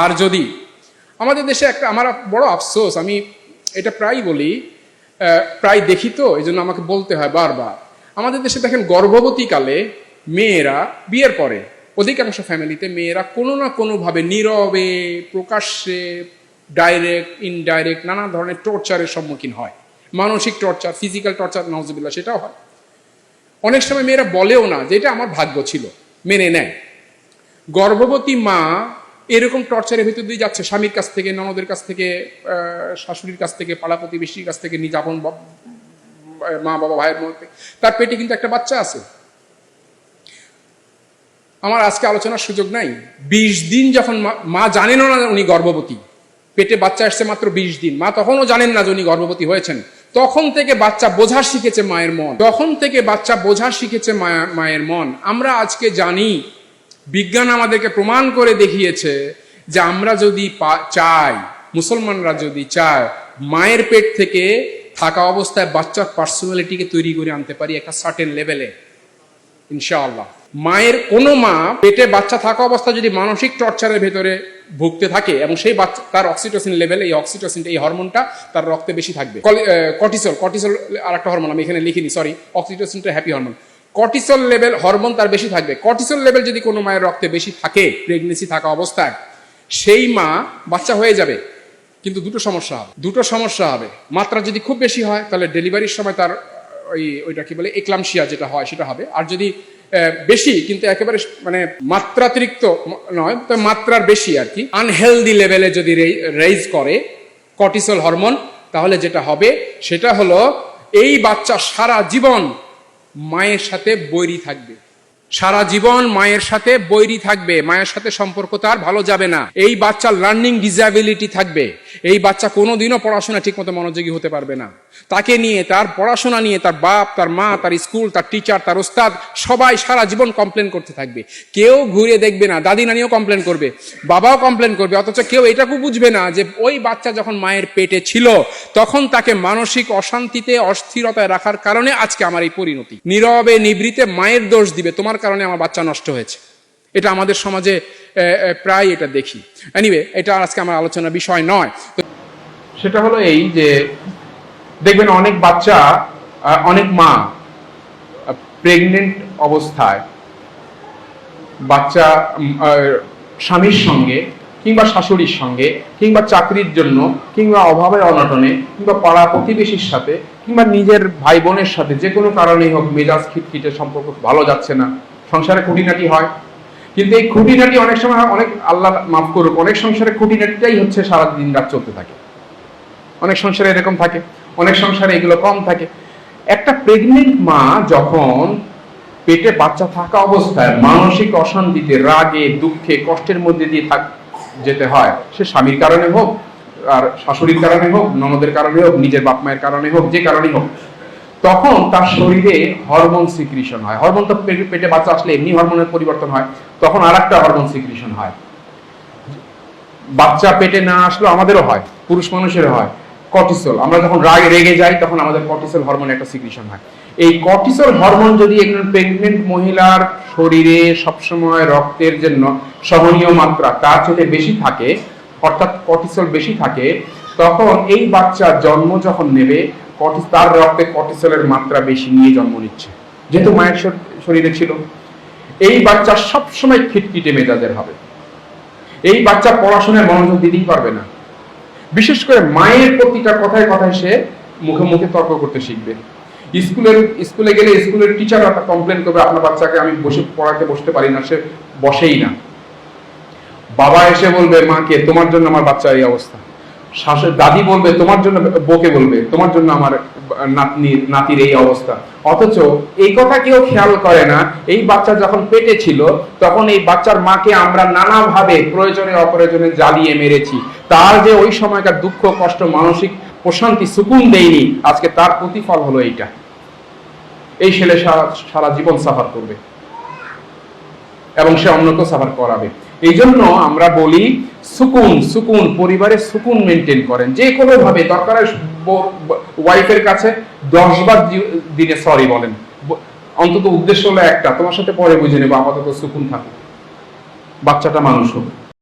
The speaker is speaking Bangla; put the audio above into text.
আর যদি আমাদের দেশে একটা, আমার বড় আফসোস, আমি এটা প্রায় বলি প্রায় দেখি তো এই জন্য আমাকে বলতে হয় বারবার। আমাদের দেশে দেখেন, গর্ভবতীকালে মেয়েরা বিয়ের পরে, অধিকাংশ ফ্যামিলিতে মেয়েরা কোনো না কোনোভাবে নীরবে, প্রকাশ্যে ডাইরেক্ট ইনডাইরেক্ট নানা ধরনের টর্চারের সম্মুখীন হয়। মানসিক টর্চার ফিজিক্যাল টর্চার নজবিল্লা সেটাও হয়। অনেক সময় মেয়েরা বলেও না যে এটা আমার ভাগ্য ছিল, মেনে নেয়। গর্ভবতী মা এরকম টর্চারের ভিতর দিয়ে যাচ্ছে। স্বামীর কাছ থেকে, ননদের কাছ থেকে শাশুড়ির কাছ থেকে, পাড়া প্রতিবেশীর কাছ থেকে নিজ আপন মা বাবা, ভাইয়ের মধ্যে। তার পেটে কিন্তু একটা বাচ্চা আছে। আমার আজকে আলোচনার সুযোগ নাই। বিশ দিন যখন মা- জানেনও না উনি গর্ভবতী, পেটে বাচ্চা আসছে মাত্র বিশ দিন। মা তখনও জানেন না যে উনি গর্ভবতী হয়েছেন। তখন থেকে বাচ্চা বোঝা শিখেছে মায়ের মন। তখন থেকে বাচ্চা বোঝা শিখেছে মায়া- মায়ের মন। আমরা আজকে জানি বিজ্ঞান আমাদেরকে প্রমাণ করে দেখিয়েছে যে আমরা যদি চাই, মুসলমানরা যদি চায়, মায়ের পেট থেকে থাকা অবস্থায় বাচ্চার পার্সোনালিটিকে তৈরি করে আনতে পারি একটা সার্টেন লেভেলে ইনশাআল্লাহ। মায়ের কোনো মা পেটে বাচ্চা থাকা অবস্থা যদি মানসিক টর্চারের ভেতরে ভুগতে থাকে এবং সেই বাচ্চা, তার অক্সিটোসিন লেভেল এই অক্সিটোসিনটা এই হরমোনটা তার রক্তে বেশি থাকবে। কর্টিসল কর্টিসল আর একটা হরমোন আমি এখানে লিখিনি sorry অক্সিটোসিনটা happy hormone cortisol level hormone তার বেশি থাকবে। কর্টিসল লেভেল যদি কোনো মায়ের রক্তে বেশি থাকে প্রেগনেন্সি থাকা অবস্থায়, সেই মা বাচ্চা হয়ে যাবে। কিন্তু দুটো সমস্যা হবে। দুটো সমস্যা হবে। মাত্রা যদি খুব বেশি হয়, তাহলে ডেলিভারির সময় তার, ওই, ওইটা কি বলে একলামশিয়া যেটা হয়, সেটা হবে। আর যদি বেশি, কিন্তু একেবারে মানে মাত্রাতিরিক্ত নয়, তো মাত্রার বেশি আর কি। আনহেলদি লেভেলে যদি রেইজ করে কর্টিসল হরমোন তাহলে যেটা হবে, সেটা হলো, এই বাচ্চা সারা জীবন মায়ের সাথে বৈরী থাকবে। সারা জীবন মায়ের সাথে বৈরী থাকবে, মায়ের সাথে সম্পর্ক তার ভালো যাবে না। এই বাচ্চার লার্নিং ডিসএবিলিটি থাকবে। এই বাচ্চা কোনোদিনও পড়াশোনা ঠিকমতো মনোযোগী হতে পারবে না। তাকে নিয়ে, তার পড়াশোনা নিয়ে, তার বাপ, তার মা, তার স্কুল, তার টিচার তার ওস্তাদ, সবাই সারা জীবন কমপ্লেন করতে থাকবে। কেউ ঘুরে দেখবে না, দাদি নানিও কমপ্লেন করবে, বাবাও কমপ্লেন করবে, অথচ কেউ এটাকে বুঝবে না যে ওই বাচ্চা যখন মায়ের পেটে ছিল, তখন তাকে মানসিক অশান্তিতে, অস্থিরতায় রাখার কারণে আজকে আমার এই পরিণতি। নীরবে নিবৃতে মায়ের দোষ দিবে, তোমার কারণে আমার বাচ্চা নষ্ট হয়েছে। এটা আমাদের সমাজে প্রায় এটা দেখি। এনিওয়ে এটা আজকে আমার আলোচনার বিষয় নয়। সেটা হলো এই যে, দেখবেন অনেক বাচ্চা অনেক মা প্রেগনেন্ট অবস্থায় বাচ্চা স্বামীর সঙ্গে কিংবা শাশুড়ির সঙ্গে, কিংবা চাকরির জন্য, কিংবা অভাবের অনটনে, কিংবা পাড়া প্রতিবেশীর সাথে, কিংবা নিজের ভাই বোনের সাথে, যে কোনো কারণেই হোক মেজাজ খিটখিটে সম্পর্ক ভালো যাচ্ছে না। সংসারে খুঁটিনাটি হয়। কিন্তু এই খুঁটিনাটি অনেক সময় অনেক আল্লাহ মাফ করুক, অনেক সংসারে খুঁটিনাটিটাই হচ্ছে সারা দিন রাত চলতে থাকে। অনেক সংসারে এরকম থাকে, অনেক সংসারে এগুলো কম থাকে। একটা প্রেগনেন্ট মা যখন পেটে বাচ্চা থাকা অবস্থায় মানসিক অশান্তিতে, রাগে, দুঃখে, কষ্টের মধ্যে দিয়ে থাক যেতে হয়। সে স্বামীর কারণে হোক, আর শাশুড়ির কারণে হোক, ননদের কারণে হোক, নিজের বাপ মায়ের কারণে হোক, যে কারণেই হোক, তখন তার শরীরে হরমোন সিক্রিশন হয়। হরমোন তো পেটে- পেটে বাচ্চা আসলে এমনি হরমোনের পরিবর্তন হয়, তখন আর একটা হরমোন সিক্রিশন হয়। বাচ্চা পেটে না আসলে আমাদেরও হয়, পুরুষ মানুষেরও হয়। কর্টিসল আমরা যখন রাগে, রেগে যাই, তখন আমাদের কর্টিসল হরমোন একটা সিক্রিশন হয়। এই কর্টিসল হরমোন যদি একজন প্রেগনেন্ট মহিলার শরীরে সবসময় রক্তের জন্য সহনীয় মাত্রা, তার চেয়ে বেশি থাকে, অর্থাৎ কর্টিসল বেশি থাকে, তখন এই বাচ্চা জন্ম যখন নেবে তার রক্তে কর্টিসলের মাত্রা বেশি নিয়ে জন্ম নিচ্ছে। যেহেতু মায়ের শর- শরীরে ছিল। এই বাচ্চা সবসময় খিটখিটে মেজাজের হবে। এই বাচ্চা পড়াশোনায় মনোযোগ দিতেই পারবে না। বিশেষ করে মায়ের প্রতিটা কথায় কথায় সে মুখে মুখে তর্ক করতে শিখবে। স্কুলের, স্কুলে গেলে স্কুলের টিচার একটা কমপ্লেন করবে, আপনার বাচ্চাকে আমি বসে পড়াতে বসতে পারি না, সে বসেই না। বাবা এসে বলবে, মাকে, তোমার জন্য আমার বাচ্চা এই অবস্থা। শাশুড়ি দাদি বলবে, তোমার জন্য বকে বলবে, তোমার জন্য আমার নাতনির নাতির এই অবস্থা। অথচ এই কথা কেউ খেয়াল করে না, এই বাচ্চা যখন পেটে ছিল, তখন এই বাচ্চার মাকে আমরা নানাভাবে প্রয়োজনে অপ্রয়োজনে জ্বালিয়ে মেরেছি। তার যে ওই সময়কার দুঃখ, কষ্ট, মানসিক প্রশান্তি, সুকুন দেয়নি, আজকে তার প্রতিফল হলো এইটা। এই ছেলে সারা জীবন সাফার করবে এবং সে অন্যকেও সাফার করাবে। এই জন্য আমরা বলি সুকুন সুকুন পরিবারে সুকুন মেনটেন করেন। যে কোনো ভাবে দরকার ওয়াইফের কাছে দশ বার দিনে সরি বলেন। অন্তত উদ্দেশ্য হলো একটা। তোমার সাথে পরে বুঝে নেব, আপাতত সুকুন থাকুক। বাচ্চাটা মানুষ হোক।